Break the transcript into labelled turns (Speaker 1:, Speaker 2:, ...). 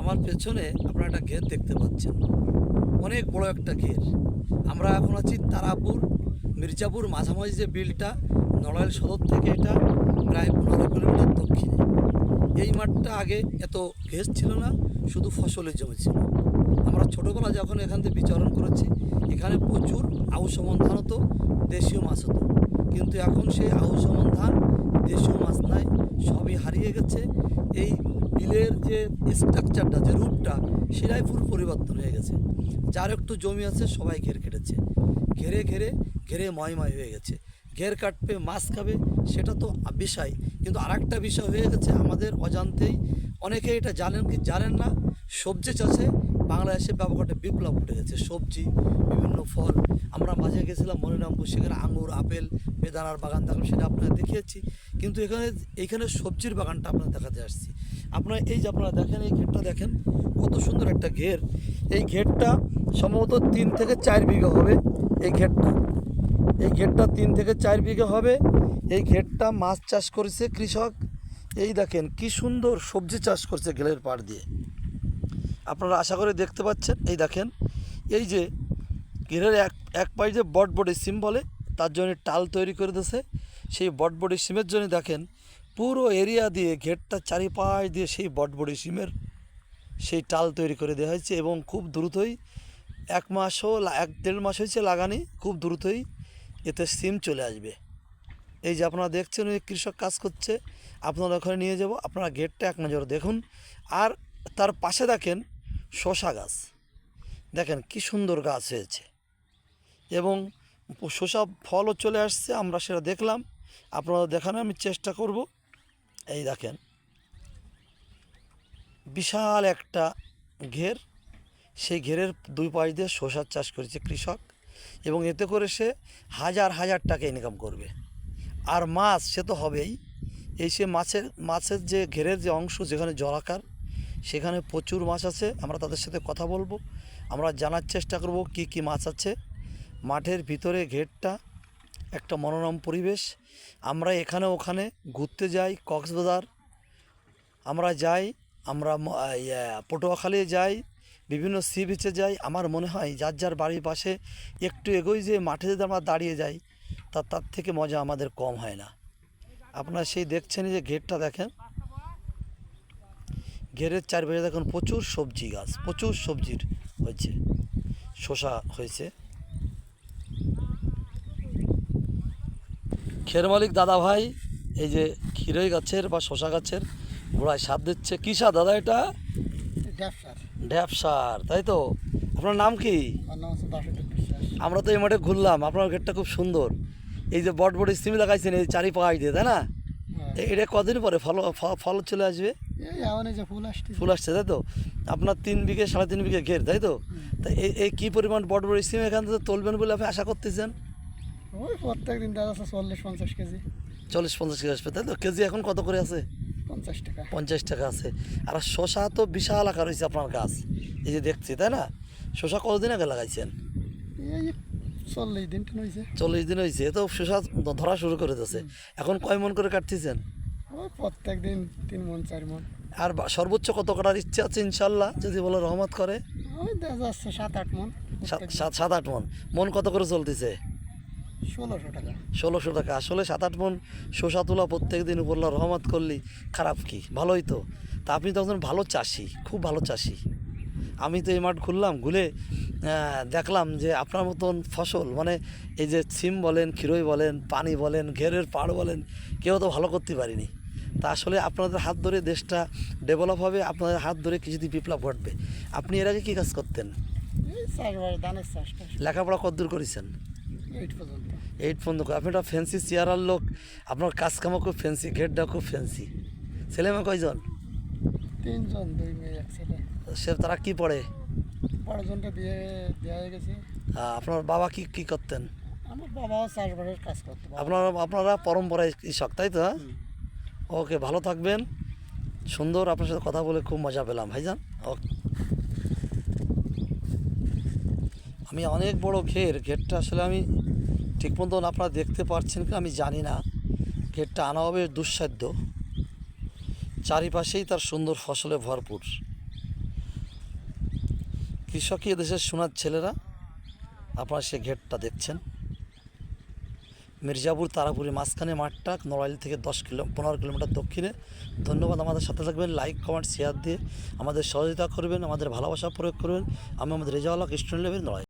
Speaker 1: আমার পেছনে আপনারা একটা ঘের দেখতে পাচ্ছেন। অনেক বড় একটা ঘের। আমরা এখন আছি তারাপুর, মির্জাপুর মাঝামাঝি যে বিলটা, নড়াইল সদর থেকে এটা প্রায় পনেরো কিলোমিটার দক্ষিণে। এই মাঠটা আগে এত ঘেস ছিল না, শুধু ফসলের জমি ছিল আমরা ছোটোবেলা যখন এখান থেকে বিচরণ করেছি, এখানে প্রচুর আউসমন ধান হতো, দেশীয় মাছ হতো। কিন্তু এখন সেই আউসমন ধান দেশীয় মাছ নাই সবই হারিয়ে গেছে। এই বিলের যে স্ট্রাকচারটা যে রূপটা সেটাই পুরো পরিবর্তন হয়ে গেছে। যার একটু জমি আছে, সবাই ঘের কেটেছে। ঘেরে ঘেরে ঘেরে ময়ময় হয়ে গেছে। ঘের কাটবে, মাছ খাবে, সেটা তো বিষয়। কিন্তু আরেকটা বিষয় হয়ে গেছে আমাদের অজান্তেই। অনেকে এটা জানেন কি জানেন না, সবজি চাষে বাংলাদেশে একটা বিপ্লব উঠে গেছে। সবজি, বিভিন্ন ফল। আমরা মাঝে গেছিলাম মনিরামপুর, সেখানে আঙুর আপেল, বেদানার বাগান দেখলাম, সেটা আপনারা দেখিয়েছি। কিন্তু এখানে এইখানে সবজির বাগানটা আপনারা দেখাতে আসছি। আপনারা এই যে আপনারা দেখেন, এই ঘেরটা দেখেন, কত সুন্দর একটা ঘের। এই ঘেরটা সম্ভবত তিন থেকে চার বিঘা হবে এই ঘেরটা। এই ঘেরটা তিন থেকে চার বিঘা হবে। এই ঘেরটা মাছ চাষ করেছে কৃষক। এই দেখেন, কি সুন্দর সবজি চাষ করছে ঘেলের পাড় দিয়ে। আপনারা আশা করে দেখতে পাচ্ছেন। এই দেখেন, এই যে ঘেরের এক এক পাশ যে বটবডি সিম বলে, তার জন্য টাল তৈরি করে দিয়েছে। সেই বটবডি সিমের জন্য দেখেন, পুরো এরিয়া দিয়ে, ঘেরটা চারিপাশ দিয়ে সেই বটবডি সিমের সেই টাল তৈরি করে দেওয়া হয়েছে এবং খুব দ্রুতই এক মাসও এক দেড় মাস হয়েছে লাগানি, খুব দ্রুতই এতে সিম চলে আসবে। এই যে আপনারা দেখছেন, ওই কৃষক কাজ করছে, আপনারা ওখানে নিয়ে যাব, আপনারা গেটটা এক নজর দেখুন। আর তার পাশে দেখেন শশা গাছ। দেখেন কি সুন্দর গাছ হয়েছে। এবং শসা ফলও চলে আসছে, আমরা সেটা দেখলাম। আপনারা দেখানো আমি চেষ্টা করব। এই দেখেন। বিশাল একটা ঘের। সেই ঘেরের দুই পাশ দিয়ে শশার চাষ করেছে কৃষক। এবং এতে করে সে হাজার হাজার টাকা ইনকাম করবে। আর মাছ সে তো হবেই। এই সে মাছের মাছের যে ঘেরের যে অংশ যেখানে জলাকার সেখানে প্রচুর মাছ আছে, আমরা তাদের সাথে কথা বলব। আমরা জানার চেষ্টা করব কি কি মাছ আছে। মাঠের ভিতরে ঘেরটা, একটা মনোরম পরিবেশ। আমরা এখানে ওখানে ঘুরতে যাই, কক্সবাজার। আমরা যাই, আমরা পটুয়াখালী যাই, বিভিন্ন সি বিচে যাই। আমার মনে হয় যার যার বাড়ির পাশে একটু এগোই যে মাঠে যদি আমরা দাঁড়িয়ে যাই, তা তার থেকে মজা আমাদের কম হয় না। আপনারা সেই দেখছেন যে ঘেরটা দেখেন। ঘেরের চারপাশে দেখুন প্রচুর সবজি গাছ প্রচুর সবজির হয়েছে শশা হয়েছে। খের মালিক দাদা ভাই এই যে ক্ষীরই গাছের বা শশা গাছের গোড়ায় সার দিচ্ছে। কী সার দাদা এটা? ঢ্যাপ সার তাই তো? আপনার নাম কি?
Speaker 2: আমার
Speaker 1: তো এই মাঠে ঘুরলাম আপনার ঘেরটা খুব সুন্দর। এই যে বট বট সিমি লাগাইছেন এই চারি পাঁচ দিয়ে তাই না?
Speaker 2: হ্যাঁ।
Speaker 1: এটা কদিন পরে ফল ফল চলে আসবে?
Speaker 2: ফুল আসছে
Speaker 1: ফুল আসছে তাই তো? আপনার তিন বিঘে সাড়ে তিন বিঘে ঘের তাই তো? তা এই কী পরিমাণ বট বট সিম এখান থেকে তুলবেন বলে আপনি আশা করতেছেন?
Speaker 2: ওই প্রত্যেক দিন যাচ্ছে চল্লিশ পঞ্চাশ কেজি।
Speaker 1: চল্লিশ পঞ্চাশ কেজি আসবে তাই তো? কেজি এখন কত করে আছে?
Speaker 2: পঞ্চাশ টাকা।
Speaker 1: পঞ্চাশ টাকা আছে। আর শশা তো বিশাল আকার হয়েছে আপনার গাছ। এই যে দেখছি তাই না? শশা কতদিন আগে লাগাইছেন?
Speaker 2: চল্লিশ দিন হয়েছে
Speaker 1: চল্লিশ দিন হয়েছে তো শশা ধরা শুরু করে দিয়েছে এখন কয় মন করে কাটতেছেন?
Speaker 2: প্রত্যেক দিন তিন মন চার মন।
Speaker 1: আর সর্বোচ্চ কত কাটার ইচ্ছে আছে ইনশাল্লাহ? যদি বলো রহমত করে।
Speaker 2: ওই দেখা যাচ্ছে সাত আট মন
Speaker 1: সাত সাত- আট মন। মন কত করে চলতেছে?
Speaker 2: ষোলোশো টাকা।
Speaker 1: ষোলোশো টাকা। আসলে সাত আট মন শসা তোলা প্রত্যেক দিন উপরলা রহমত করলি খারাপ কি? ভালোই তো। তা আপনি তো একজন ভালো চাষি খুব ভালো চাষি। আমি তো এই মাঠ ঘুরলাম ঘুরে দেখলাম যে আপনার মতন ফসল মানে এই যে সিম বলেন ক্ষীরই বলেন পানি বলেন ঘেরের পাড় বলেন কেউ তো ভালো করতে পারিনি। তা আসলে আপনাদের হাত ধরে দেশটা ডেভেলপ হবে আপনাদের হাত ধরে কিছুদিন বিপ্লব ঘটবে। আপনি এর আগে কী কাজ করতেন? লেখাপড়া কতদূর করেছেন?
Speaker 2: এইট পর্যন্ত।
Speaker 1: আপনি একটা ফ্যান্সি চেয়ারার লোক আপনার কাজ কামও খুব ফ্যান্সি ঘেরটা খুব ফ্যান্সি ছেলে মেয়ে কয়জন?
Speaker 2: তিনজন দুই মেয়ে এক ছেলে।
Speaker 1: সে তারা কি পড়ে?
Speaker 2: বড়জনটা বিয়ে দেওয়া হয়ে গেছে।
Speaker 1: আপনার বাবা কি কি করতেন?
Speaker 2: আমার বাবাও চাষবাসের কাজ করতো।
Speaker 1: আপনারা আপনারা পরম্পরায় কৃষক তাই তো? হ্যাঁ ওকে, ভালো থাকবেন। সুন্দর আপনার সাথে কথা বলে খুব মজা পেলাম। ভাইজান ওকে আমি অনেক বড় ঘের। ঘেরটা আসলে আমি ঠিক মতন আপনারা দেখতে পাচ্ছেন কি আমি জানি না। ঘেরটা আনা হবে দুঃসাধ্য। চারিপাশেই তার সুন্দর ফসলে ভরপুর। কৃষকই দেশের সোনার ছেলেরা। আপনারা সে ঘেরটা দেখছেন। মির্জাপুর তারাপুরি মাঝখানে মাঠটা নড়াইল থেকে দশ কিলো, পনেরো কিলোমিটার দক্ষিণে। ধন্যবাদ আমাদের সাথে থাকবেন লাইক কমেন্ট শেয়ার দিয়ে আমাদের সহযোগিতা করবেন, আমাদের ভালোবাসা প্রয়োগ করবেন। আমি আমাদের রেজাওয়ালা স্টুডেন্ট লেভেল নড়াই